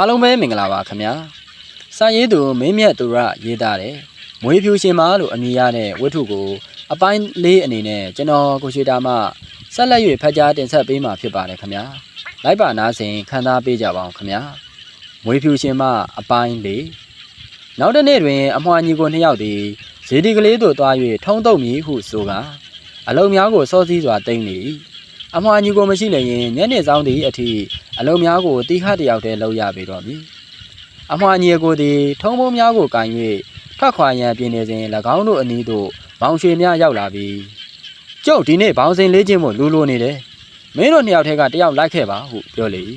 အားလုံးပဲမင်္ဂလာပါခင်ဗျာစာရေးသူမင်းမြတ်သူရရေးသားတယ်မွေးဖြူရှင်မလို့အမည်ရတဲ့ဝတ္ထုကို အပိုင်းလေးအနေနဲ့ကျွန်တော်ကိုရှိတာမှဆက်လက်၍ဖတ်ကြားတင်ဆက်ပေးမှာဖြစ်ပါတယ်ခင်ဗျာလိုက်ပါနားစဉ်ခံစားပေးကြပါအောင်ခင်ဗျာမွေးဖြူရှင်မအပိုင်းလေးနောက်တစ်နေ့တွင် အမွှာညီကိုနှစ်ယောက်သည်ဇေဒီကလေးတို့သွား၍ထုံးတုပ်မည်ဟုဆိုကာအလုံးများကိုစောစည်းစွာတိမ့်လေ၏ အမွှာညီကိုမရှိလျင်ညနေဆောင်သည့်အထိအလုံးများကိုတီးခတယောက်တည်းလောက်ရပေတော့မည်အမွှာညီကိုသည်ထုံးပုံးများကိုကန်၍ထွက်ခွာရန်ပြင်နေစဉ်၎င်းတို့အနီးသို့မောင်ရွှေများရောက်လာပြီးကျုပ်ဒီနေ့ဘောင်စင်လေးချင်းမို့လူလိုနေတယ်မင်းတို့နှစ်ယောက်ထဲကတယောက်လိုက်ခဲ့ပါဟုပြောလေ၏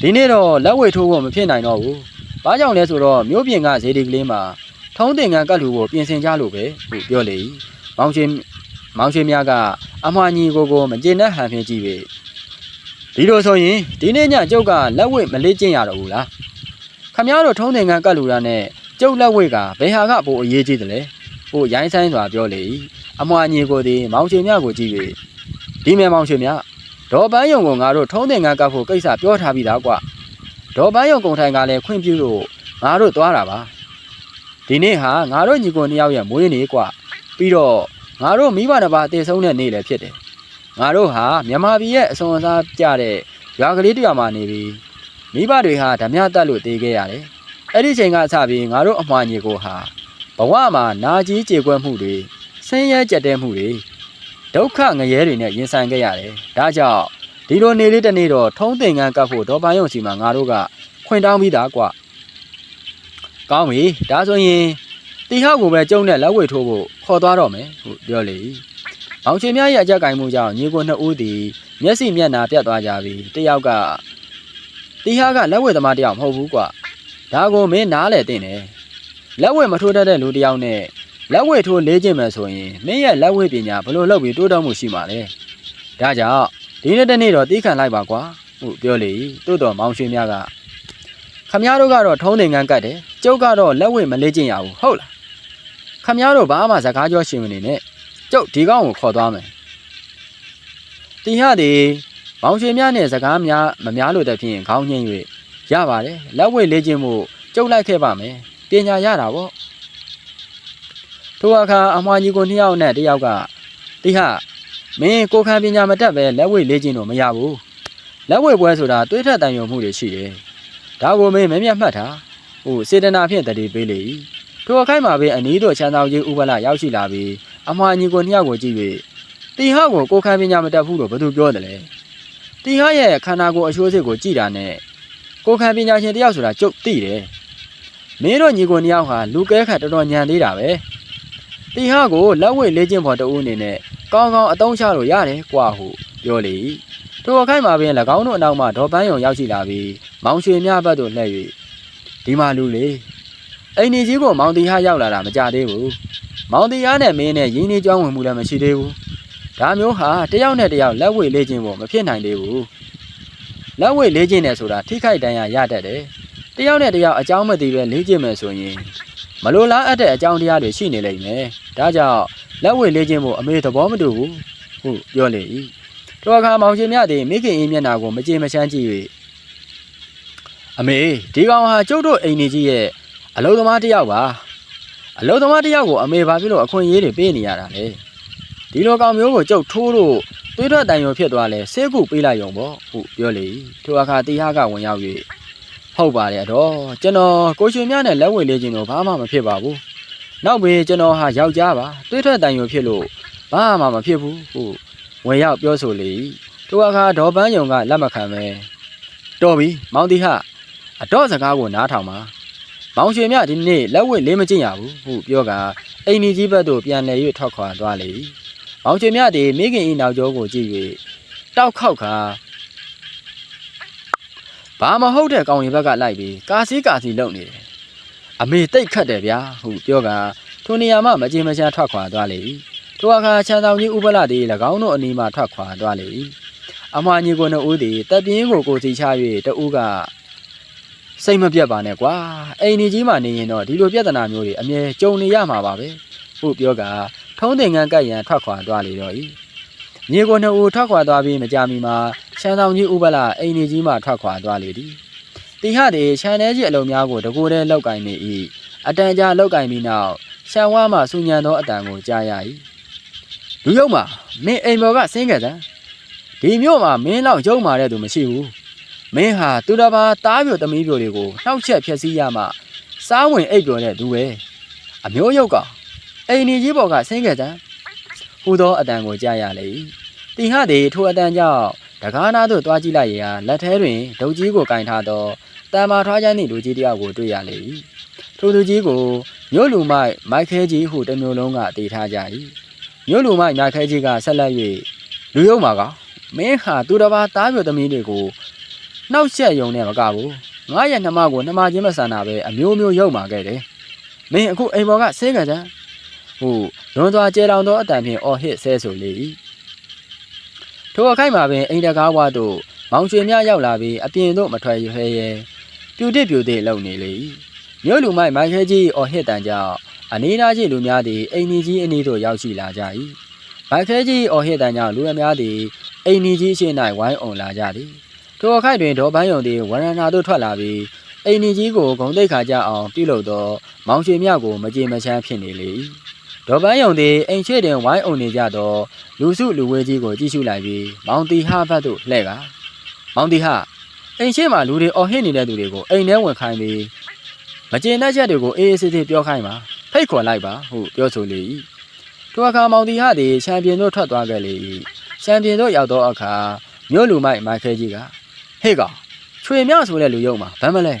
ဒီနေ့တော့လက်ဝဲထိုးဖို့မဖြစ်နိုင်တော့ဘူးဘာကြောင့်လဲဆိုတော့မြို့ပြင်ကဇေဒီကလေးမှာထုံးတင်ကန်းကတ်လူကိုပြင်ဆင်ကြလို့ပဲဟုပြောလေ၏မောင်ရွှေ မောင်ရွှေများကအမွှာညီကိုကိုမကျေနပ်ဟန်ဖြင့်ကြည့်ပေဒီလိုဆိုရင်ဒီနေ့ညကျုပ်ကလက်ဝဲမလေးကျင့်ရတော့ဘူးလားခမရတို့ထုံးတင်ကန်းကတ်လူရနဲ့ကျုပ်လက်ဝဲကဘယ်ဟာကပိုအရေးကြီးတယ်လဲဟိုရိုင်းဆိုင်စွာပြောလေ၏အမွှာညီကိုသည်မောင်ရွှေများကိုကြည့်၍ဒီမဲမောင်ရွှေများဒေါ်ပန်းယုံကငါတို့ထုံးတင်ကန်းကတ်ဖို့ကိစ္စပြောထားပြီးသားကွာဒေါ်ပန်းယုံကုံထိုင်ကလည်းခွင့်ပြုလို့ငါတို့သွားတာပါဒီနေ့ဟာငါတို့ညီကိုနှစ်ယောက်ရဲ့မွေးနေ့ကွာပြီးတော့ ငါတို့မိဘတစ်ပါးအသေးဆုံးတဲ့နေ့လည်းဖြစ်တယ်ငါတို့ဟာမြန်မာပြည်ရဲ့အစွန်အစားကြတဲ့ရွာကလေးတစ်ရွာမှာနေပြီးမိဘတွေဟာဓမြတက်လို့တည်ခဲ့ရတယ်အဲ့ဒီချိန်ကစပြီးငါတို့အမွှာညီကိုဟာဘဝမှာနာကြီးကြေကွက်မှုတွေဆင်းရဲကြက်တဲမှုတွေဒုက္ခငရဲတွေနဲ့ရင်ဆိုင်ခဲ့ရတယ်ဒါကြောင့်ဒီလိုနေလေးတစ်နေ့တော့ထုံးသင်္ကန်းကပ်ဖို့ဒေါ်ပန်းယုံစီမှာငါတို့ကခွင့်တောင်းပြီးသားကွာကောင်းပြီဒါဆိုရင် တီဟောက်ကိုပဲကျုံနဲ့လက်ဝဲထိုးဖို့ခေါ်သွားတော့မယ်ဟုပြောလေ၏မောင်ချေမြရဲ့အကြက်ကင်မှုကြောင့်ညီကိုနှစ်ဦးသည်မျက်စိမျက်နှာပြတ်သွားကြပြီးတယောက်ကတီဟာကလက်ဝဲသမားတယောက်မဟုတ်ဘူးကွာဒါကိုမင်းနားလေတင်တယ်လက်ဝဲမထိုးတတ်တဲ့လူတယောက်နဲ့လက်ဝဲထိုးလေးကျင့်မယ်ဆိုရင်မင်းရဲ့လက်ဝဲပညာဘလို့လုပ်ပြီးတိုးတက်မှုရှိမှာလဲဒါကြောင့်ဒီနေ့တနေ့တော့တီးခံလိုက်ပါကွာဟုပြောလေ၏တိုးတော်မောင်ရွှေမြကခမည်းတော်ကတော့ထုံးသင်္ကန်းကတ်တယ်ကျုပ်ကတော့လက်ဝဲမလေးကျင့်ရဘူးဟုတ်လား ခမည်းတော်ဘာမှစကားပြောရှင်မနေနဲ့ကျုပ်ဒီကောင်ကိုခေါ်သွားမယ်တီဟသည်မောင်ရွှေမြနဲ့စကားများမများလို့တဲ့ဖြင့်ခေါင်းညှိ၍ရပါတယ်လက်ဝဲလေးကျင့်မှုကျုပ်လိုက်ခဲ့ပါမယ်ပညာရတာပေါ့ထိုအခါအမွှာကြီးကိုနှစ်ယောက်နဲ့တစ်ယောက်ကတိဟမင်းကိုခံပညာမတတ်ပဲလက်ဝဲလေးကျင့်တော့မရဘူးလက်ဝဲပွဲဆိုတာတွေးထက်တန်ရုံမှုတွေရှိတယ်ဒါကိုမင်းမမျက်မှတ်တာဟိုစေတနာဖြင့်တတိပေးလေ ထိုအခိုက်မှာပဲအနီးတို့ချမ်းသာကြီးဥပလာရောက်ရှိလာပြီးအမွှာကြီးကိုနှစ်ယောက်ကိုကြည့်၍တိဟကိုကိုခံပညာမတတ်ဘူးလို့ဘယ်သူပြောတယ်လဲတိဟရဲ့ခန္ဓာကိုယ်အချိုးစစ်ကိုကြည့်တာနဲ့ကိုခံပညာရှင်တယောက်ဆိုတာကြုတ်သိတယ်မင်းတို့ညီကိုနှစ်ယောက်ဟာလူကဲခတ်တော်တော်ညံသေးတာပဲတိဟကိုလက်ဝဲလေးချင်းပေါ်တူအနေနဲ့ကောင်းကောင်းအတုံးချလို့ရတယ်ကွာဟုပြောလေထိုအခိုက်မှာပင်၎င်းတို့အနောက်မှဒေါ်ပန်းယုံရောက်ရှိလာပြီးမောင်ရွှေမြဘတ်တို့လှည့်၍ဒီမှာလူလေ အိမ်ကြီးကိုမောင်တီဟရောက်လာတာမကြသေးဘူးမောင်တီဟနဲ့မင်းနဲ့ရင်းနှီးကြောင်းဝင်မှုလည်းမရှိသေးဘူးဒါမျိုးဟာတယောက်နဲ့တယောက်လက်ဝဲလေးချင်းပေါ်မဖြစ်နိုင်သေးဘူးလက်ဝဲလေးချင်းနဲ့ဆိုတာထိခိုက်တန်းရရတတ်တယ်တယောက်နဲ့တယောက်အကြောင်းမသိပဲလေးချင်းမယ်ဆိုရင်မလိုလားအပ်တဲ့အကြောင်းတရားတွေရှိနေလိမ့်မယ်ဒါကြောင့်လက်ဝဲလေးချင်းပေါ်အမေသဘောမတူဘူးဟုပြောလေ၏တော်အခါမောင်ရှင်မြသည်မိခင်အင်းမျက်နာကိုမကြေမချမ်းကြည့်၍အမေဒီကောင်ဟာကျုပ်တို့အိမ်ကြီးရဲ့ အလုံးသမားတစ်ယောက်ပါအလုံးသမားတစ်ယောက်ကိုအမေဘာဖြစ်လို့အခွင့်အရေးတွေပေးနေရတာလဲဒီလိုကောင်မျိုးကိုကျုပ်ထိုးလို့သွေးထွက်တန်ရုံဖြစ်သွားလဲဆေးကုပေးလိုက်ရုံပေါ့ဟုပြောလေထိုအခါတီဟာကဝင်ရောက်၍ဟုတ်ပါတယ်တော့ကျွန်တော်ကိုရှင်မြနဲ့လက်ဝဲလေးချင်းတော့ဘာမှမဖြစ်ပါဘူးနောက်ပြီးကျွန်တော်ဟာယောက်ျားပါသွေးထွက်တန်ရုံဖြစ်လို့ဘာမှမဖြစ်ဘူးဟုဝင်ရောက်ပြောဆိုလေထိုအခါဒေါ်ပန်းယုံကလက်မခံပဲတော်ပြီမောင်တီဟာအတော့စကားကိုနားထောင်ပါ မောင်ရွှေမြဒီနေ့လက်ဝဲလေးမကျင့်ရဘူးဟုပြောကအိမ်ကြီးဘက်သို့ပြန်လည်၍ထွက်ခွာသွားလေ။မောင်ရွှေမြသည်မိခင်၏နောက်ကျောကိုကြည့်၍တောက်ခောက်ခါဘာမဟုတ်တဲ့ကောင်ရင်ဘက်ကလိုက်ပြီးကာစီကာစီလုံနေတယ်။အမေတိတ်ခတ်တယ်ဗျာဟုပြောကထိုနေရာမှမကြေမချမ်းထွက်ခွာသွားလေ။ထိုအခါချမ်းဆောင်ကြီးဥပလသည်၎င်းတို့အနီးမှထွက်ခွာသွားလေ။အမွာညီကိုနှစ်ဦးသည်တပ်ပြင်းကိုကိုစီချ၍တဦးက စိတ်မပြတ်ပါနဲ့ကွာအိမ်ကြီးမှနေရင်တော့ဒီလိုပြဿနာမျိုးတွေအမြဲကြုံနေရမှာပါပဲဟုတ်ပြောကထုံးသင်္ကန်းကပ်ရန်ထွက်ခွာသွားလေတော့ဤမြေကိုနှစ်ဦးထွက်ခွာသွားပြီးမကြမီမှာရှမ်းဆောင်ကြီးဥပလာအိမ်နေကြီးမှထွက်ခွာသွားလေသည်တီဟသည်ရှမ်းထဲကြီးအလုံးများကိုတကိုယ်တည်းလောက်ကင်နေ၏အတန်ကြာလောက်ကင်ပြီးနောက်ရှမ်းဝါမှစူညံသောအတန်ကိုကြားရ၏လူယုံမှာမင်းအိမ်ပေါ်ကဆင်းခဲ့စမ်းဒီမြို့မှာမင်းလောက်ယုံမာတဲ့သူမရှိဘူး မင်းဟာသူတစ်ပါးတားပြိုသမီးပြိုတွေကိုနှောက်ချက်ဖျက်ဆီးရမှစားဝင်အိပ်ပျော်တဲ့သူပဲအမျိုးယုတ်ကအိမ်နေကြီးပေါ်ကဆင်းခဲ့စမ်းဟူသောအတန်ကိုကြားရလေ၏တင်ဟသည်ထိုအတန်ကြောင့်တကားနာသို့တွားကြည့်လိုက်ရာလက်ထဲတွင်ဒုတ်ကြီးကိုကင်ထားသောတံမာထွားချမ်းသည့်လူကြီးတစ်ယောက်ကိုတွေ့ရလေ၏ထိုသူကြီးကိုမြို့လူမိုက်မိုက်ခဲကြီးဟုတစ်မျိုးလုံးကတည်ထားကြ၏မြို့လူမိုက်မိုက်ခဲကြီးကဆက်လက်၍လူယုံမှာကမင်းဟာသူတစ်ပါးတားပြိုသမီးတွေကို နှောက်ရက်ယုံနဲ့မကဘူးငါရဲ့နှမကိုနှမချင်းမဆန်တာပဲအမျိုးမျိုးယုံမာခဲ့တယ်မင်းအခုအိမ်ပေါ်ကဆဲကြကြဟုလွန်စွာကျဲလောင်သောအတန်ဖြင့်အော်ဟစ်ဆဲဆိုလေ၏ထိုအခိုက်မှာပင်အိမ်တကားဝါသို့မောင်ရွှေမြရောက်လာပြီးအပြင်သို့မထွက်ရဲရဲပြူတစ်ပြူတစ်လုံနေလေ၏မြို့လူမိုက်မိုက်ခဲကြီးအော်ဟစ်တန်ကြောင့်အနီးနားရှိလူများသည်အိမ်ကြီးအနီးသို့ရောက်ရှိလာကြ၏မိုက်ခဲကြီးအော်ဟစ်တန်ကြောင့်လူအများသည်အိမ်ကြီးရှိ၌ဝိုင်းအောင်လာကြသည် ထိုအခိုက်တွင်ဒေါ်ပန်းယုံသည်ဝရဏာသို့ထွက်လာပြီးအိမ်ကြီးကိုဂုံတိတ်ခါကြအောင်ပြုလုပ်သောမောင်ရွှေမြကိုမကြေမချမ်းဖြစ်နေလေ၏ဒေါ်ပန်းယုံသည်အိမ်ရှိတွင်ဝိုင်းအောင်နေကြသောလူစုလူဝေးကြီးကိုကြည့်ရှုလိုက်ပြီးမောင်တီဟဘတ်သို့လှည့်ကာမောင်တီဟအိမ်ရှိမှလူတွေအော်ဟစ်နေတဲ့သူတွေကိုအိမ်ထဲဝင်ခိုင်းပြီးမကျေနပ်ချက်တွေကိုအေးအေးဆေးဆေးပြောခိုင်းပါဖိတ်ခေါ်လိုက်ပါဟုပြောဆိုလေ၏ထိုအခါမောင်တီဟသည်ချန်ပီယံသို့ထွက်သွားခဲ့လေ၏ချန်ပီယံသို့ရောက်သောအခါမြို့လူမိုက်မိုက်ခဲကြီးက ဟေ့ကောင်ချွေမြဆိုတဲ့လူယုံမှာဗမ်းမလဲ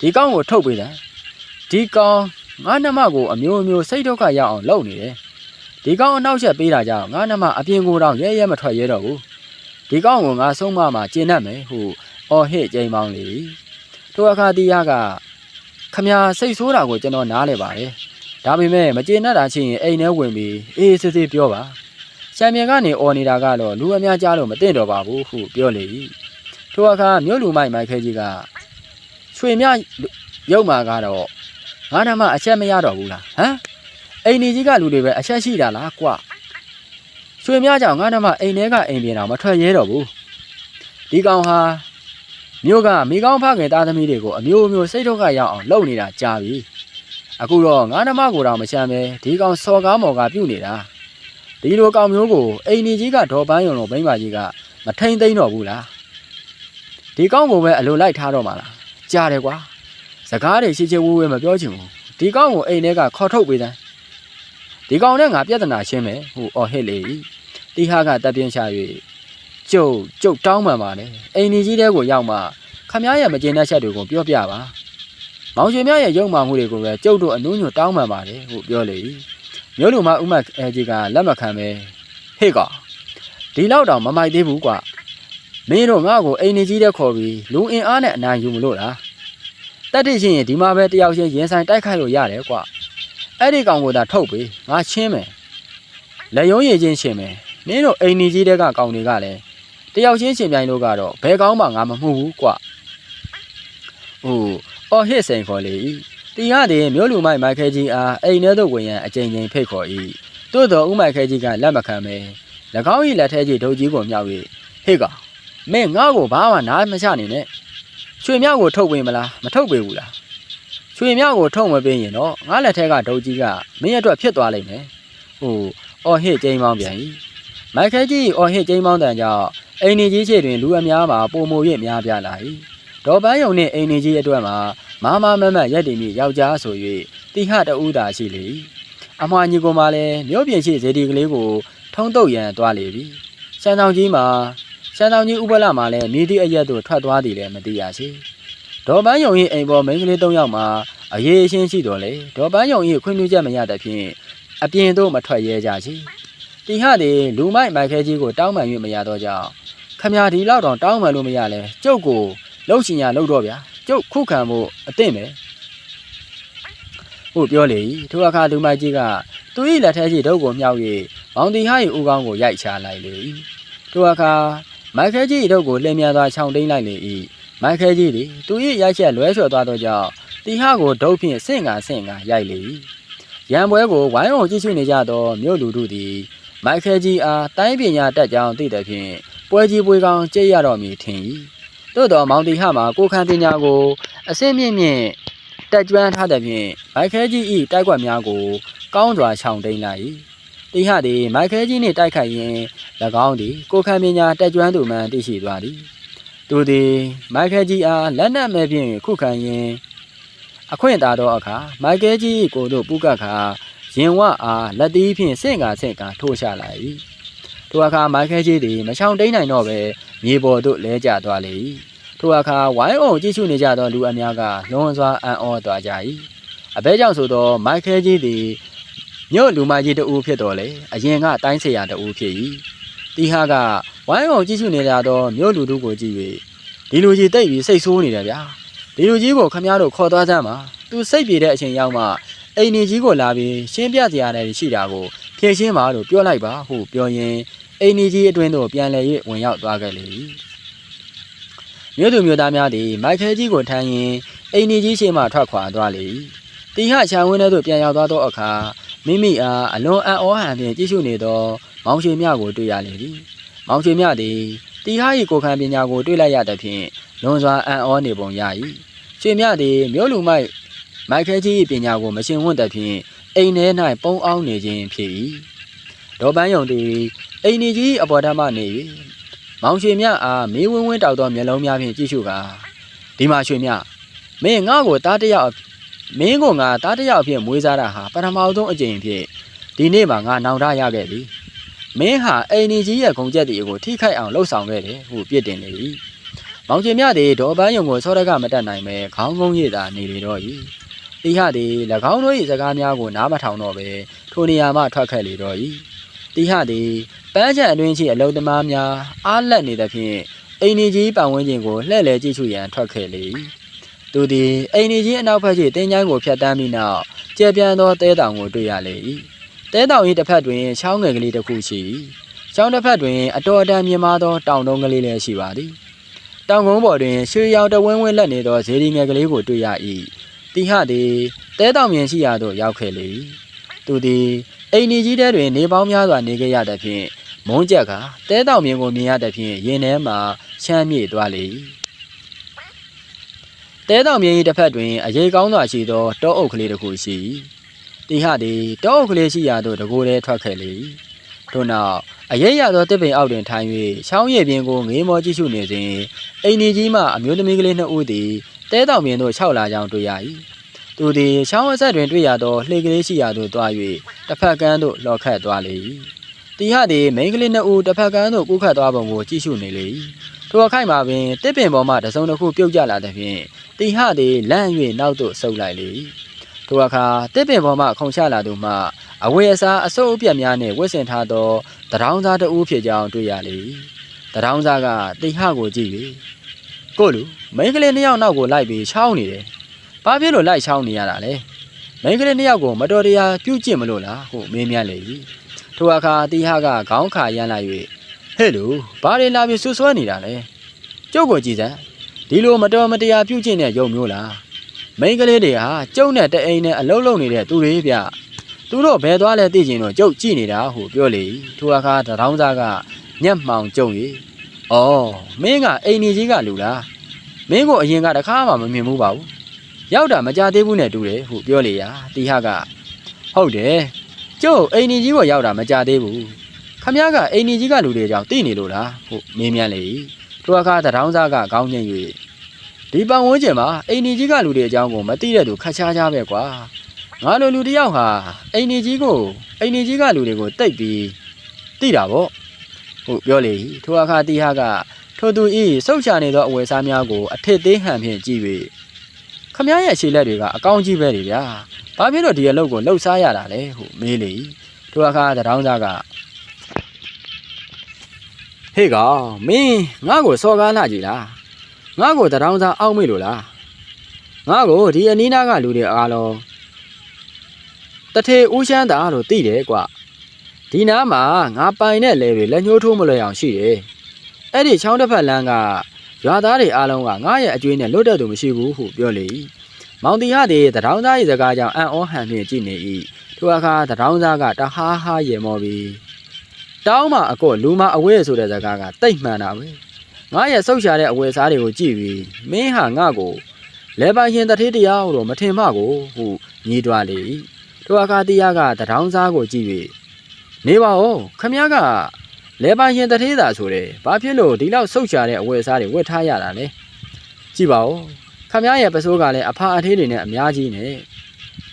ဒီကောင်းကိုထုတ်ပေးတယ်ဒီကောင်းငါနှမကိုအမျိုးမျိုးစိတ်ဒုက္ခရောက်အောင်လုပ်နေတယ်ဒီကောင်းအနောက်ချက်ပေးတာကြောင့်ငါနှမအပြင်ကိုတော့ရဲရဲမထွက်ရဲတော့ဘူးဒီကောင်းကိုငါဆုံးမမှကျင်တတ်မယ်ဟုအော်ဟစ်ကြိမ်မောင်းလေထိုအခါတီးရကခမညာစိတ်ဆိုးတာကိုကျွန်တော်နားလဲပါတယ်ဒါပေမဲ့မကျေနပ်တာချင်းအိမ်ထဲဝင်ပြီးအေးစစ်စစ်ပြောပါချန်ပီယံကနေអော်နေတာကတော့လူအများကြားလို့မသိတော့ပါဘူးဟုပြောလေ၏ ထိုအခါမြို့လူမိုက်မိုက်ခဲကြီးကချွေမြရုပ်မာကတော့ငါနမအချက်မရတော့ဘူးလားဟမ်အိမ်နေကြီးကလူတွေပဲအချက်ရှိတာလားကွချွေမြကြောင့်ငါနမအိမ်ထဲကအိမ်ပြင်တော့မထွက်ရဲတော့ဘူးဒီကောင်ဟာမြို့ကမိကောင်းဖခင်သားသမီးတွေကိုအမျိုးမျိုးစိတ်ဒုက္ခရောက်အောင်လုပ်နေတာကြာပြီအခုတော့ငါနမကိုတော့မချမ်းပဲဒီကောင်စော်ကားမော်ကားပြုတ်နေတာဒီလိုကောင်မျိုးကိုအိမ်နေကြီးကဒေါ်ပန်းယုံလိုဘိမ့်ပါကြီးကမထိန်သိမ့်တော့ဘူးလား ဒီကောင်ကိုပဲအလိုလိုက်ထားတော့မှာလားကြားတယ်ကွာစကားတွေရှိချေဝူးဝဲမပြောချင်ဘူးဒီကောင်ကိုအိမ်ထဲကခေါ်ထုတ်ပေးတယ်ဒီကောင်နဲ့ငါပြဿနာရှင်းမယ်ဟိုအော်ဟစ်လေတီဟာကတပ်ပြင်းရှာ၍ကျုပ်ကျုပ်တောင်းပန်ပါနဲ့အိမ်ကြီးတဲကိုရောက်မှခမရဲ့မကျင်တဲ့ချက်တွေကိုပြောပြပါမောင်ရှင်မြရဲ့ရုံမှမှုတွေကိုပဲကျုပ်တို့အနူးညွတ်တောင်းပန်ပါတယ်ဟုပြောလေမျိုးလူမဥမတ်အဲကြီးကလက်မခံပဲဟေ့ကောင်ဒီလောက်တောင်မမိုက်သေးဘူးကွာ မင်းတို့ငါ့ကိုအိမ်ကြီးတဲခေါ်ပြီးလူအင်အားနဲ့အနိုင်ယူမလို့လားတက်တိရှင်ရင်ဒီမှာပဲတယောက်ချင်းရင်ဆိုင်တိုက်ခိုက်လို့ရတယ်ကွာအဲ့ဒီကောင်ကိုသာထုတ်ပေးငါချင်းမယ်လက်ရုံးရည်ချင်းရှင်မယ်မင်းတို့အိမ်ကြီးတဲကကောင်တွေကလည်းတယောက်ချင်းရှင်ပြိုင်လို့ကတော့ဘယ်ကောင်းမှငါမမှုဘူးကွ။အိုးအော်ဟစ်စိန်ခေါ်လေ၏။တီရတဲ့မျိုးလူမိုက်မိုက်ခဲကြီးအားအိမ်ထဲသို့ဝင်ရန်အကြိမ်ကြိမ်ဖိတ်ခေါ်၏။သို့တော်ဥမိုက်ခဲကြီးကလက်မခံပဲ၎င်း၏လက်ထဲကြီးဒုတ်ကြီးကိုမြောက်၍ဟေ့ကောင် မင်းငါ့ကိုဘာမှနားမချနေနဲ့။ရွှေမြောက်ကိုထုတ်ပေးမလားမထုတ်ပေးဘူးလား။ရွှေမြောက်ကိုထုတ်မပေးရင်တော့ငါလက်ထဲကဒုတ်ကြီးကမင်းအတွက်ဖြစ်သွားလိမ့်မယ်။ဟိုအော်ဟစ်ကျိမ်းမောင်းပြန်၏။မိုက်ခဲကြီးအော်ဟစ်ကျိမ်းမောင်းတန်ကြောင့်အိမ်နေကြီးချေတွင်လူအများမှာပုံမို၍များပြားလာ၏ဒေါ်ပန်းယုံနှင့်အိမ်နေကြီးအတွက်မှာမာမမမတ်ရက်တည်မိယောက်ျားဆို၍တိဟတဦးသာရှိလေ၏အမွှာညီကိုမှလည်းမြို့ပြင်ရှိဇေဒီကလေးကိုထုံးတုပ်ရန်သွားလေပြီရှမ်းဆောင်ကြီးမှာ ရှမ်းဆောင်ကြီးဥပလမှာလည်းမြေတီအရက်တို့ထွက်သွားသည်လည်းမသိရရှိဒေါ်ပန်းယုံ၏အိမ်ပေါ်မိန်းကလေး၃ယောက်မှာအရေးအရှင်းရှိတော်လေဒေါ်ပန်းယုံ၏ခွင့်ပြုချက်မရတဲ့ဖြင့်အပြင်သို့မထွက်ရဲကြရှိတိဟသည်လူမိုက်မိုက်ခဲကြီးကိုတောင်းပန်၍မရတော့ကြောင်းခမရဒီလောက်တောင်တောင်းမှန်လို့မရလဲကျုပ်ကိုလှုပ်ရှင်ရလှုပ်တော့ဗျာကျုပ်ခုခံဖို့အသင့်ပဲဟုတ်ပြောလေထိုအခါလူမိုက်ကြီးကသူ၏လက်ထဲရှိဒုတ်ကိုမြှောက်၍မောင်တီဟာ၏ဦးကောင်းကိုရိုက်ချလိုက်လေထိုအခါ မိုက်ခဲကြီးဒုတ်ကိုလှည့်မြန်စွာခြောင်တိန်လိုက်လေ၏မိုက်ခဲကြီးသည်သူ၏ရိုက်ချက်လွဲချော်သွားသောကြောင့်တီဟာကိုဒုတ်ဖြင့်ဆင့်ကဆင့်ကရိုက်လေရံပွဲကိုဝိုင်းအောင်ကြည့်ရှုနေကြသောမြို့လူတို့သည်မိုက်ကယ်ကြီးအားတိုင်းပညာတက်ကြောင်းသိတဲ့ဖြင့်ပွဲကြီးပွဲကောင်းကြည့်ရတော့မည်ထင်၏သို့တော်မောင်တီဟမှာကိုခန့်ပညာကိုအစင်းမြင့်မြင့်တက်ကြွထားတဲ့ဖြင့်မိုက်ကယ်ကြီး၏တိုက်ကွက်များကိုကောင်းစွာခြောင်တိန်လိုက်၏ တီဟသည်မိုက်ကယ်ကြီးနှင့်တိုက်ခိုက်ရင်း၎င်းသည်ကိုခန့်ပညာတက်ကြွသူမှန်သိရှိသွားသည်သူသည်မိုက်ကယ်ကြီးအားလက်နက်မဲ့ဖြင့်ခုခံရင်းအခွင့်သာသောအခါမိုက်ကယ်ကြီး၏ကိုယ်တို့ပူကတ်ခါရင်ဝအားလက်သီးဖြင့်ဆင့်ကာဆင့်ကာထိုးချလိုက်၏ထိုအခါမိုက်ခဲကြီးသည်မချောင်တိန်နိုင်တော့ပဲမြေပေါ်သို့လဲကျသွားလေ၏ထိုအခါဝိုင်းအောင်ကြည့်ရှုနေကြသောလူအများကလွန်စွာအံ့ဩသွားကြ၏အဘဲကြောင့်ဆိုသောမိုက်ခဲကြီးသည် မြို့လူမကြီးတဦးဖြစ်တော်လေအရင်ကတိုင်းဆရာတဦးဖြစ်၏တီဟာကဝိုင်းအောင်ကြည့်ရှုနေကြသောမြို့လူတို့ကိုကြည့်၍ဒီလူကြီးတိတ်ပြီးစိတ်ဆိုးနေတယ်ဗျာဒီလူကြီးကိုခမည်းတော်ခေါ်သွားစမ်းပါသူစိတ်ပြေတဲ့အချိန်ရောက်မှအိမ်နေကြီးကိုလာပြီးရှင်းပြစရာလည်းရှိတာကိုဖြည့်ရှင်းပါလို့ပြောလိုက်ပါဟုပြောရင်းအိမ်နေကြီးအတွင်းသို့ပြန်လည်၍ဝင်ရောက်သွားခဲ့လေ၏မြို့သူမြို့သားများသည်မိုက်ခဲကြီးကိုထမ်းရင်းအိမ်နေကြီးရှေ့မှထွက်ခွာသွားလေ၏တီဟချံဝင်းထဲသို့ပြန်ရောက်သွားသောအခါ မိမိအားအလွန်အံ့ဩဟန်ဖြင့်ကြည့်ရှုနေသော မောင်ရွှေမြကိုတွေ့ရလေသည်မောင်ရွှေမြသည်တီဟ၏ကိုခံပညာကိုတွေ့လိုက်ရသဖြင့်လွန်စွာအံ့ဩနေပုံရ၏ရွှေမြသည်မြို့လူမိုက်မိုက်ခဲကြီး၏ပညာကိုမရှင်ဝွန့်တဲ့ဖြင့်အိမ်ထဲ၌ပုံအောင်နေခြင်းဖြစ်၏ဒေါ်ပန်းယုံသည်အိမ်နေကြီးအပေါ်ဓမ္မနေ၍မောင်ရွှေမြအားမေးဝင်းဝင်းတောက်သောမျက်လုံးများဖြင့်ကြည့်ရှုကာဒီမှာရွှေမြမင်းငါ့ကိုတားတယောက် မင်းကိုငါတားတယောက်အဖြစ်မွေးစားတာဟာပထမဆုံးအကြိမ်ဖြစ်ဒီနေ့မှငါနောင်တရခဲ့ပြီမင်းဟာအိမ်နေကြီးရဲ့ဂုံကြက်တီကိုထိခိုက်အောင်လှုပ်ဆောင်ခဲ့တယ်ဟုပြစ်တင်လေ၏မောင်ရွှေမြသည်ဒေါ်ပန်းယုံကိုစောရကမတက်နိုင်ပဲခေါင်းကုန်းရည်သာနေလေတော့၏တီဟသည်၎င်းတို့၏စကားများကိုနားမထောင်တော့ပဲထိုနေရာမှထွက်ခဲ့လေတော့၏တီဟသည်ပန်းချံအတွင်းရှိအလုံသမားများအားလက်နေသဖြင့်အိမ်နေကြီးပတ်ဝန်းကျင်ကိုလှည့်လည်ကြည့်ရှုရန်ထွက်ခဲ့လေ၏ သူသည်အိမ်နေကြီးအနောက်ဘက်ရှိတင်းချိုင်းကိုဖြတ်တန်းပြီးနောက်ကျဲပြန့်သောတဲတောင်ကိုတွေ့ရလေ၏တဲတောင်၏တစ်ဖက်တွင်ချောင်းငယ်ကလေးတစ်ခုရှိ၏ချောင်းတစ်ဖက်တွင်အတော်အတန်မြင့်မားသောတောင်တုံးကလေးလည်းရှိပါသည်တောင်ကုန်းပေါ်တွင်ရွှေရောင်တဝင်းဝင်းလက်နေသောဇေဒီငယ်ကလေးကိုတွေ့ရ၏တီဟသည်တဲတောင်မြင်ရှိရာသို့ရောက်ခဲ့လေ၏သူသည်အိမ်နေကြီးတဲတွင်နေပေါင်းများစွာနေခဲ့ရသဖြင့်မုန်းကြက်ကတဲတောင်မြင်ကိုမြင်ရသဖြင့်ရင်ထဲမှချမ်းမြေ့သွားလေ၏ တဲတောင်မြင်၏တစ်ဖက်တွင်အရေးကောင်းစွာရှိသောတောအုပ်ကလေးတစ်ခုရှိ၏တီဟသည်တောအုပ်ကလေးရှိရာသို့တကိုယ်တည်းထွက်ခဲ့လေ၏ထို့နောက်အရေးရသောတစ်ပင်အောက်တွင်ထိုင်၍ချောင်းရည်ပြင်ကိုငေးမောကြည့်ရှုနေစဉ်အိမ်နေကြီးမှအမျိုးသမီးကလေးနှစ်ဦးသည်တဲတောင်မြင်သို့ခြောက်လာကြောင်းတွေ့ရ၏သူသည်ချောင်းအဆက်တွင်တွေ့ရသောလှေကလေးရှိရာသို့တွား၍တစ်ဖက်ကမ်းသို့လော်ခတ်သွားလေ၏တီဟသည်မိန်းကလေးနှစ်ဦးတစ်ဖက်ကမ်းသို့ကူးခတ်သွားပုံကိုကြည့်ရှုနေလေ၏ ထိုအခိုက်မှာပင်တစ်ပင်ပေါ်မှတစုံတစ်ခုပြုတ်ကျလာသဖြင့်တီဟသည်လန့်၍နောက်သို့ဆုတ်လိုက်လေ၏ထိုအခါတစ်ပင်ပေါ်မှခုန်ချလာသူမှအဝေအစားအစုပ်အပြက်များနှင့်ဝတ်ဆင်ထားသောတရောင်းသားတဦးဖြစ်ကြောင်းတွေ့ရလေ၏တရောင်းသားကတီဟကိုကြည့်၍ကိုလူမိန်းကလေးနှစ်ယောက်နောက်ကိုလိုက်ပြီးချောင်းနေတယ်။ဘာဖြစ်လို့လိုက်ချောင်းနေရတာလဲ။မိန်းကလေးနှစ်ယောက်ကိုမတော်တရားပြုတ်ကျင့်မလို့လားဟုမေးမြန်းလေ၏။ထိုအခါတီဟကခေါင်းခါရမ်းလိုက်၍ ဟဲ့လူဘာတွေလာပြီးဆွဆွဲနေတာလဲ။ကျုပ်ကိုကြည်စမ်းဒီလိုမတော်မတရားပြုတ်ကျင့်တဲ့ယုံမျိုးလား။မိန်းကလေးတွေဟာကျုပ်နဲ့တအိမ်နဲ့အလုံးလုံးနေတဲ့သူတွေဗျ။သူတို့ဘယ်သွားလဲသိကျင်တော့ကျုပ်ကြည့်နေတာဟုပြောလေ၏။ထိုအခါတရောင်းသားကညက်မှောင်ကြုံ၍အော်မင်းကအိမ်ကြီးကလူလားမင်းကိုအရင်ကတခါမှမမြင်ဘူးပါဘူးရောက်တာမကြသေးဘူးနဲ့တူတယ်ဟုပြောလေရာတီဟကဟုတ်တယ်ကျုပ်အိမ်ကြီးကိုရောက်တာမကြသေးဘူး ခမည်းကအိမ်ကြီးကလူတွေကြောင့်သိနေလို့လားဟုမေးမြန်းလေထိုအခါတရောင်းသားကခေါင်းညှိ၍ဒီပန်ဝန်းကျင်မှာအိမ်ကြီးကလူတွေအကြောင်းကိုမသိတဲ့သူခက်ချားချားပဲကွာငါလိုလူတစ်ယောက်ဟာအိမ်ကြီးကိုအိမ်ကြီးကလူတွေကိုတိတ်ပြီးသိတာပေါ့ဟုတ်ပြောလေထိုအခါတီဟကထိုသူဤစုတ်ချနေသောအဝယ်စားများကိုအထစ်သေးဟန်ဖြင့်ကြည့်၍ခမည်းရဲ့ခြေလက်တွေကအကောင်းကြီးပဲလေဗျာဘာဖြစ်လို့ဒီအလုပ်ကိုလှုပ်ရှားရတာလဲဟုမေးလေထိုအခါတရောင်းသားက ဟေ့ကောင်မင်းငါ့ကိုစော်ကားလာကြည်လားငါ့ကိုတရောင်းသားအောက်မေ့လို့လားငါ့ကိုဒီအနီးနားကလူတွေအားလုံးတထေဦးရှမ်းတာလို့သိတယ်ကွဒီနားမှာငါပိုင်တဲ့လဲတွေလက်ညှိုးထိုးမလွယ်အောင်ရှိတယ်အဲ့ဒီချောင်းတစ်ဖက်လမ်းကရွာသားတွေအားလုံးကငါရဲ့အကျွေးနဲ့လွတ်တဲ့သူမရှိဘူးဟုပြောလေ၏မောင်တီဟသည်တရောင်းသား၏စကားကြောင့်အံ့ဩဟန်ဖြင့်ကြည့်နေ၏ထိုအခါတရောင်းသားကတဟားဟားရေမော်ပြီး တောင်းမှအကော့လူမအဝဲဆိုတဲ့စကားကတိတ်မှန်တာပဲငါရဲ့ဆုတ်ရှာတဲ့အဝဲစားတွေကိုကြည့်ပြီးမင်းဟာငါ့ကိုလဲပိုင်ရှင်တထေးတရားတော့မထင်မှကိုဟုညီးတွားလေ၏ထိုအခါတရားကတထောင်းစားကိုကြည့်၍နေပါဦးခမည်းကလဲပိုင်ရှင်တထေးသာဆိုတယ်ဘာဖြစ်လို့ဒီလောက်ဆုတ်ရှာတဲ့အဝဲစားတွေဝတ်ထားရတာလဲကြည့်ပါဦးခမည်းရဲ့ပစိုးကလည်းအဖာအထေးတွေနဲ့အများကြီးနဲ့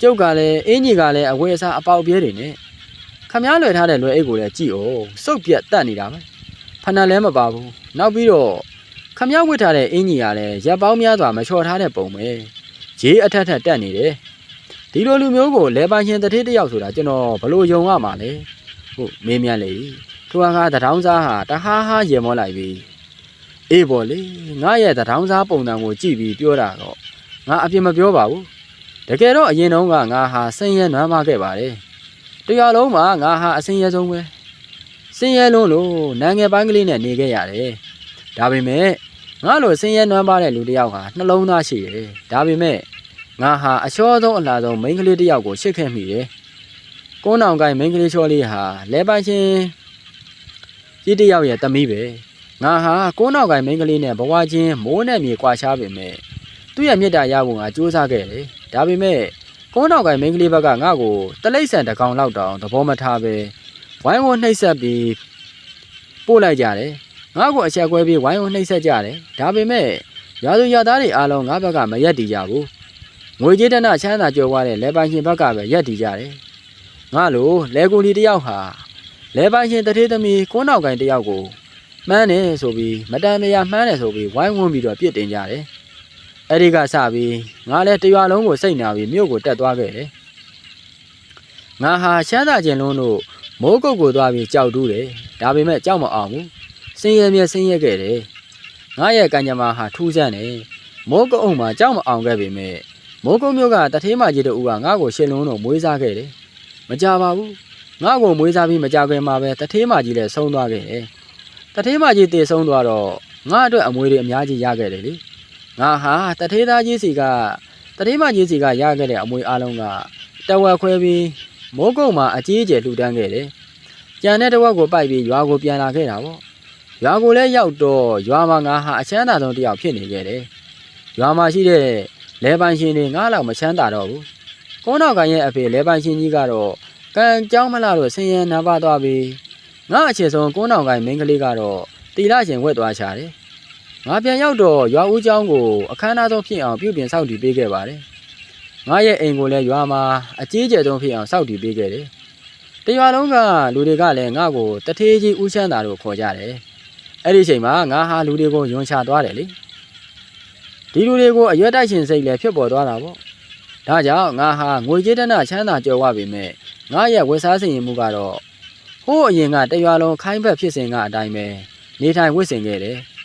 ကျုပ်ကလည်းအင်းကြီးကလည်းအဝဲစားအပေါက်ပြဲတွေနဲ့ ခမားလွယ်ထားတဲ့လွယ်အိတ်ကိုလည်းကြည့်အောင်စုပ်ပြက်တက်နေတာပဲဖဏလည်းမပါဘူးနောက်ပြီးတော့ခမားဝစ်ထားတဲ့အင်ကြီးကလည်းရက်ပေါင်းများစွာမချော်ထားတဲ့ပုံပဲဂျေးအထက်ထက်တက်နေတယ်ဒီလိုလူမျိုးကိုလဲပိုင်ရှင်တထေးတစ်ယောက်ဆိုတာကျွန်တော်ဘလို့ယုံရမှာလဲဟုတ်မေးမြန်းလေထိုအခါတထောင်းစားဟာတဟားဟားရေမောလိုက်ပြီအေးပေါ်လေငါရဲ့တထောင်းစားပုံစံကိုကြည့်ပြီးပြောတာတော့ငါအပြစ်မပြောပါဘူးတကယ်တော့အရင်တုန်းကငါဟာဆင်းရဲနွမ်းမခဲ့ပါတယ် တရွာလုံးမှာငါဟာအစင်ရဲဆုံးပဲစင်ရဲလုံးလို့နန်းငယ်ပိုင်းကလေးနဲ့နေခဲ့ရတယ်ဒါပေမဲ့ငါလိုစင်ရဲနွမ်းပါတဲ့လူတစ်ယောက်ဟာနှလုံးသားရှိတယ်ဒါပေမဲ့ငါဟာအချောဆုံးအလားဆုံးမိန်းကလေးတစ်ယောက်ကိုရှစ်ခဲ့မိတယ်ကိုးနောင်ကိုင်းမိန်းကလေးချောလေးဟာလဲပိုင်ချင်းကြီးတစ်ယောက်ရဲ့တမီးပဲငါဟာကိုးနောင်ကိုင်းမိန်းကလေးနဲ့ဘဝချင်းမိုးနဲ့မြေကွာရှားပေမဲ့သူ့ရဲ့မေတ္တာရဖို့ငါစူးစမ်းခဲ့တယ်ဒါပေမဲ့ ကုန်းတော်ကမိန်းကလေးဘက်ကငါ့ကိုတလိမ့်ဆန်တစ်ကောင်လောက်တောင်သဘောမထားပဲဝိုင်းဝန်းနှိပ်စက်ပြီးပို့လိုက်ကြတယ်ငါ့ကိုအချက်ကွဲပြီးဝိုင်းဝန်းနှိပ်စက်ကြတယ်ဒါပေမဲ့ရာဇူရာသားတွေအားလုံးငါဘက်ကမရက်တည်ကြဘူးငွေကြေးတနချမ်းသာကြွယ်ဝတဲ့လဲပိုင်ရှင်ဘက်ကပဲရက်တည်ကြတယ်ငါလိုလဲကူလီတယောက်ဟာလဲပိုင်ရှင်တထေးသမီးကုန်းတော်ကင်တယောက်ကိုမှန်းတယ်ဆိုပြီးမတန်မရမှန်းတယ်ဆိုပြီးဝိုင်းဝန်းပြီးတော့ပြစ်တင်ကြတယ် အဲ့ဒီကစပြီးငါလည်းတရွာလုံးကိုစိတ်နာပြီးမြို့ကိုတက်သွားခဲ့တယ်ငါဟာရှမ်းသာကျင်လုံးတို့မိုးကုတ်ကိုသွားပြီးကြောက်တူးတယ်ဒါပေမဲ့ကြောက်မအောင်ဘူးစင်းရဲမြဲစင်းရဲခဲ့တယ်ငါရဲ့ကံကြမ္မာဟာထူးဆန်းတယ်မိုးကုတ်အုံမှာကြောက်မအောင်ခဲ့ပေမဲ့မိုးကုတ်မြို့ကတထေးမကြီးတို့ကငါ့ကိုရှင်းလုံးတို့မွေးစားခဲ့တယ်မကြပါဘူးငါ့ကိုမွေးစားပြီးမကြခင်မှာပဲတထေးမကြီးလည်းဆုံးသွားခဲ့တယ်တထေးမကြီးတည်ဆုံးသွားတော့ငါအတွက်အမွေတွေအများကြီးရခဲ့တယ်လေ ငါဟာတထေးသားကြီးစီကတတိမကြီးစီကရခဲ့တဲ့အမွေအားလုံးကတဝက်ခွဲပြီးမိုးကုတ်မှာအကြီးအကျယ်လှူဒန်းခဲ့တယ်။ကြံတဲ့တဝက်ကိုပိုက်ပြီးရွာကိုပြန်လာခဲ့တာပေါ့။ရွာကိုလည်းရောက်တော့ရွာမှာငါဟာအချမ်းသာဆုံးတစ်ယောက်ဖြစ်နေခဲ့တယ်။ရွာမှာရှိတဲ့လဲပိုင်ရှင်တွေငါလောက်မချမ်းသာတော့ဘူး။ကုန်းတော်ကရဲ့အဖေလဲပိုင်ရှင်ကြီးကတော့ကံကြောင်းမလားလို့ဆင်းရဲနာပါသွားပြီးငါအခြေဆုံးကုန်းတော်ကမိန်းကလေးကတော့တီလာရှင်ဝက်သွားချတယ်။ ငါပြန်ရောက်တော့ရွာဦးကျောင်းကိုအခမ်းအနားဆုံးဖြစ်အောင်ပြုပြင်ဆောက်တည်ပေးခဲ့ပါတယ်။ငါရဲ့အိမ်ကိုလည်းရွာမှာအကြီးကျယ်ဆုံးဖြစ်အောင်ဆောက်တည်ပေးခဲ့တယ်။တရွာလုံးကလူတွေကလည်းငါ့ကိုတထေးကြီးဦးချမ်းသာလို့ခေါ်ကြတယ်။အဲ့ဒီချိန်မှာငါဟာလူတွေကိုယွန်ချသွားတယ်လေ။ဒီလူတွေကိုအရွက်တိုက်ရှင်စိတ်လည်းဖြစ်ပေါ်သွားတာပေါ့။ဒါကြောင့်ငါဟာငွေကြေးတနချမ်းသာကြွယ်ဝပေမဲ့ငါရဲ့ဝယ်စားစင်ရင်မှုကတော့ဟိုးအရင်ကတရွာလုံးခိုင်းဖက်ဖြစ်စဉ်ကအတိုင်းပဲနေထိုင်ဝှစ်စင်ခဲ့တယ်။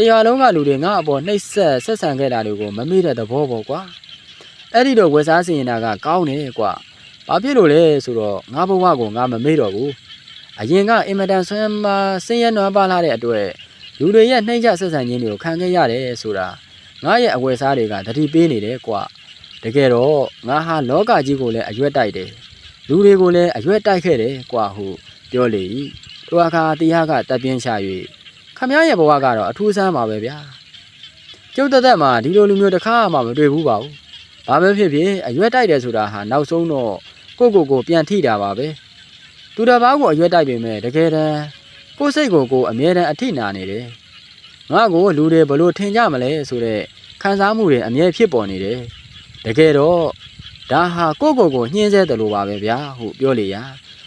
တရွာလုံးကလူတွေငါအပေါ်နှိပ်စက်ဆက်ဆံခဲ့တာတွေကိုမမေ့တဲ့သဘောပေါ့ကွာ။အဲ့ဒီတော့ဝယ်စားစင်ရင်တာကကောင်းတယ်ကွာ။ဘာဖြစ်လို့လဲဆိုတော့ငါဘဝကိုငါမမေ့တော့ဘူး။အရင်ကအင်မတန်ဆွမ်းမဆင်းရဲနွမ်းပါလာတဲ့အတွက်လူတွေရဲ့နှိမ့်ချဆက်ဆံခြင်းတွေကိုခံခဲ့ရတယ်ဆိုတာငါရဲ့အဝယ်စားတွေကတတိပေးနေတယ်ကွာ။တကယ်တော့ငါဟာလောကကြီးကိုလည်းအရွက်တိုက်တယ်။လူတွေကိုလည်းအရွက်တိုက်ခဲ့တယ်ကွာဟုပြောလေ၏။ထိုအခါတရားကတပ်ပြင်းချ၍ ခမရရဲ့ဘဝကတော့အထူးဆန်းပါပဲဗျာ။ကျုပ်တသက်မှာဒီလိုလူမျိုးတစ်ခါမှမတွေ့ဘူးပါဘူး။ဘာပဲဖြစ်ဖြစ်အရွက်တိုက်တယ်ဆိုတာဟာနောက်ဆုံးတော့ကိုကိုကိုပြန်ထိတာပါပဲ။သူတစ်ပါးကိုအရွက်တိုက်ပေမဲ့တကယ်တမ်းကိုယ်စိတ်ကိုကိုယ်အမြဲတမ်းအထိနာနေတယ်။ငါကိုလူတွေဘလို့ထင်ကြမလဲဆိုတဲ့ခံစားမှုတွေအမြဲဖြစ်ပေါ်နေတယ်။တကယ်တော့ဒါဟာကိုကိုကိုညှင်းဆဲတယ်လို့ပါပဲဗျာဟုပြောလေရာ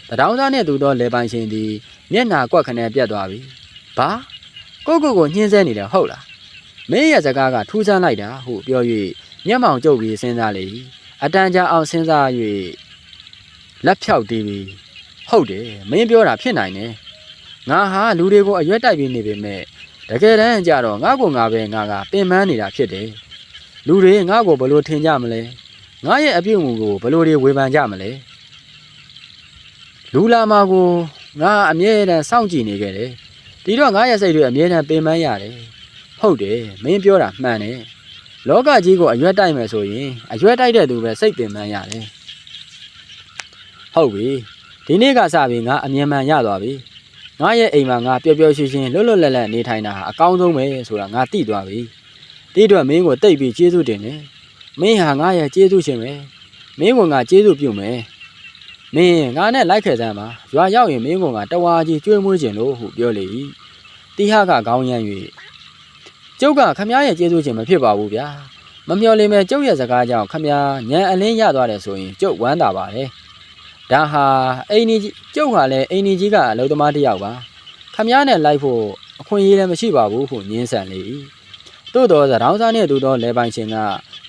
တတောင်းသားနဲ့သူတော့လေပိုင်ရှင်သည်မျက်နာကွက်ခနဲ့ပြတ်သွားပြီ။ဘာ ကိုကိုကိုညှင်းဆဲနေတယ်ဟုတ်လား။မင်းရဲ့စကားကထူးဆန်းလိုက်တာဟုပြော၍မျက်မှောင်ကျုပ်ပြီးစဉ်းစားလေ။အတန်ကြာအောင်စဉ်းစား၍လက်ဖြောက်တီးပြီးဟုတ်တယ်မင်းပြောတာဖြစ်နိုင်တယ်။ငါဟာလူတွေကိုအရွက်တိုက်ပြီးနေပေမဲ့တကယ်တမ်းကျတော့ငါ့ကိုငါပဲငါကပင်ပန်းနေတာဖြစ်တယ်။လူတွေငါ့ကိုဘလို့ထင်ကြမလဲ။ငါရဲ့အပြုတ်မှုကိုဘလို့တွေဝေဖန်ကြမလဲ။လူလာမာကိုငါအမြဲတမ်းစောင့်ကြည့်နေခဲ့တယ်။ ဒီတော့ငါရဲ့စိတ်တွေအမြဲတမ်းပင်ပန်းရတယ်။ဟုတ်တယ်မင်းပြောတာမှန်တယ်။လောကကြီးကိုအရွက်တိုက်မယ်ဆိုရင်အရွက်တိုက်တဲ့သူပဲစိတ်ပင်ပန်းရတယ်။ဟုတ်ပြီ။ဒီနေ့ကစပြီးငါအမြင်မှန်ရသွားပြီ။ငါရဲ့အိမ်မှာငါပျော်ပျော်ရွှင်ရွှင်လွတ်လွတ်လပ်လပ်နေထိုင်တာဟာအကောင်းဆုံးပဲဆိုတာငါသိသွားပြီဒီအတွက်မင်းကိုတိတ်ပြီးကျေးဇူးတင်တယ်မင်းဟာငါရဲ့ကျေးဇူးရှင်ပဲမင်းကငါကျေးဇူးပြုမယ် မင်းငါနဲ့လိုက်ခဲ့စမ်းပါရွာရောက်ရင်မင်းကငါတဝါကြီးကျွေးမွေးခြင်းလို့ဟုပြောလေ၏တိဟကခေါင်းရမ်း၍ကျုပ်ကခမည်းရဲ့ကျေးဇူးရှင်မဖြစ်ပါဘူးဗျာမမျော်လင့်မဲ့ကျုပ်ရဲ့စကားကြောင့်ခမည်းညံအလင်းရသွားတယ်ဆိုရင်ကျုပ်ဝမ်းသာပါတယ်ဒါဟာအိမ်ကြီးကျုပ်ဟာလည်းအိမ်ကြီးကအလုပ်သမားတစ်ယောက်ပါခမည်းနဲ့လိုက်ဖို့အခွင့်အရေးလည်းမရှိပါဘူးဟုညင်းဆန်လေ၏သို့သောသရောင်းစားနှင့်တူသောလဲပိုင်ရှင်က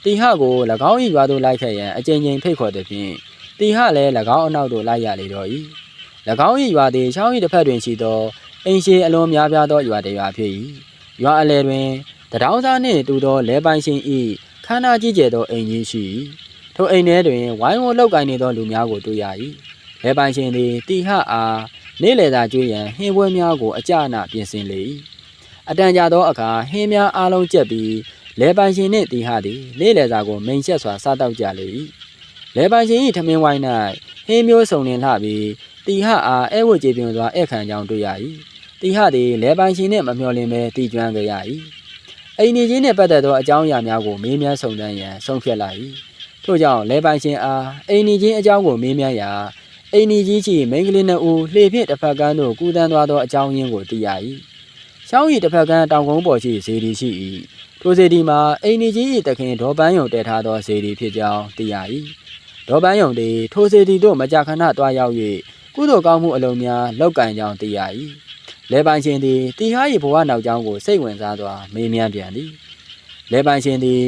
တီဟကို၎င်း၏ရွာသို့လိုက်ခဲ့ရန်အကြိမ်ကြိမ်ဖိတ်ခေါ်သည်ဖြင့် တီဟလည်း၎င်းအနောက်သို့လိုက်ရလေတော့၏၎င်း၏ရွာသည်ချောင်း၏တစ်ဖက်တွင်ရှိသောအိမ်ရှိအလွန်များပြားသောရွာတစ်ရွာဖြစ်၏ရွာအလယ်တွင်သရောင်းစားနှင့်တူသောလဲပိုင်ရှင်၏ခန္ဓာကြီးကျယ်သောအိမ်ကြီးရှိ၏ထိုအိမ်ထဲတွင်ဝိုင်းဝန်းလောက်ကင်နေသောလူများကိုတွေ့ရ၏လဲပိုင်ရှင်သည်တီဟအားနေ့လေသာကျွေးရန်ဟင်းပွဲများကိုအကြအနပြင်ဆင်လေ၏အတန်ကြာသောအခါဟင်းများအားလုံးကျက်ပြီးလဲပိုင်ရှင်နှင့်တီဟသည်နေ့လေသာကိုမိန်ချက်စွာစားတောက်ကြလေ၏ လဲပိုင်ရှင်၏ထမင်းဝိုင်း၌ဟင်းမျိုးစုံလင်လှပြီးတီဟအားအဲဝတ်ကြေပြွန်စွာဧခံကြောင်းတွေ့ရ၏တီဟသည်လဲပိုင်ရှင်နှင့်မမျှော်လင့်ဘဲတီကျွမ်းကြရ၏အိမ်နေချင်းနှင့်ပတ်သက်သောအကြောင်းအရာများကိုမေးမြန်းစုံစမ်းရန်ဆုံးဖြတ်လိုက်၏ထို့ကြောင့်လဲပိုင်ရှင်အားအိမ်နေချင်းအကြောင်းကိုမေးမြန်းရာအိမ်နီကြီးချီမိန်းကလေးနှစ်ဦးလှေဖြင့်တစ်ဖက်ကန်းသို့ကူးတန်းသွားသောအကြောင်းရင်းကိုသိရ၏။ရှောင်း၏တစ်ဖက်ကန်းတောင်ကုန်းပေါ်ရှိဇေဒီရှိ၏။ထိုဇေဒီမှာအိမ်နီကြီး၏တခင်ဒေါ်ပန်းယုံတည်ထားသောဇေဒီဖြစ်ကြောင်းသိရ၏။ ဒေါ်ပန်းယုံသည်ထိုဇေဒီတို့မကြာခဏတွားရောက်၍ကုသိုလ်ကောင်းမှုအလုံးများလောက်ကင်ကြောင်းသိရ၏။လဲပိုင်ရှင်သည်တီဟာ၏ဘဝနောက်ကြောင်းကိုစိတ်ဝင်စားစွာမေးမြန်းပြန်သည်။လဲပိုင်ရှင်သည်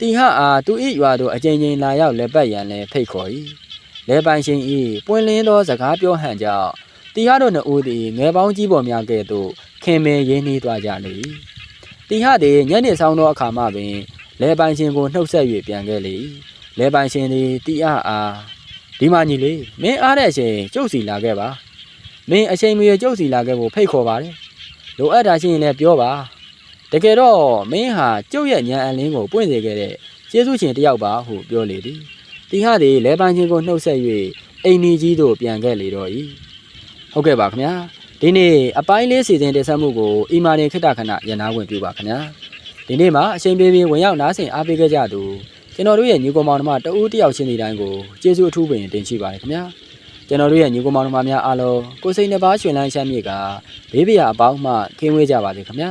တီဟာအားသူ၏ရွာသို့အကြိမ်ကြိမ်လာရောက်လက်ပတ်ရန်လည်းဖိတ်ခေါ်၏။လဲပိုင်ရှင်ဤပွင့်လင်းသောစကားပြောဟန်ကြောင့်တီဟတို့နှစ်ဦးသည်ငယ်ပေါင်းကြီးပေါ်များကဲ့သို့ခင်မင်ရင်းနှီးသွားကြလေ၏တီဟသည်ညနေဆောင်သောအခါမှပင်လဲပိုင်ရှင်ကိုနှုတ်ဆက်၍ပြန်ခဲ့လေ၏ လဲပိုင်ရှင်သည်တီဟအားဒီမကြီးလေးမင်းအားတဲ့အချိန်ကျုပ်စီလာခဲ့ပါမင်းအချိန်မီကျုပ်စီလာခဲ့ဖို့ဖိတ်ခေါ်ပါတယ်လိုအပ်တာရှိရင်လည်းပြောပါတကယ်တော့မင်းဟာကျုပ်ရဲ့ညံအလင်းကိုပွင့်စေခဲ့တဲ့ကျေးဇူးရှင်တစ်ယောက်ပါဟုပြောလေသည်တီဟသည်လဲပန်းချင်းကိုနှုတ်ဆက်၍အိမ်နီကြီးသို့ပြန်ခဲ့လေတော့၏ဟုတ်ကဲ့ပါခင်ဗျာဒီနေ့အပိုင်းလေးစီစဉ်တင်ဆက်မှုကိုအီမာတင်ခိတ္တခဏရန်နာဝင်ပြုပါခင်ဗျာဒီနေ့မှာအချိန်ပြေးပြေးဝင်ရောက်နားဆင်အားပေးခဲ့ကြသူ ကျွန်တော်တို့ရဲ့ညီကောင်မောင်နှမတဦးတယောက်ချင်းစီတိုင်းကိုကျေးဇူးအထူးပင်တင်ရှိပါတယ်ခင်ဗျာကျွန်တော်တို့ရဲ့ညီကောင်မောင်နှမများအားလုံးကိုယ်စိတ်နှပါရှင်လန်းချမ်းမြေ့ကဘေးပရာအပေါင်းမှကင်းဝေးကြပါစေခင်ဗျာ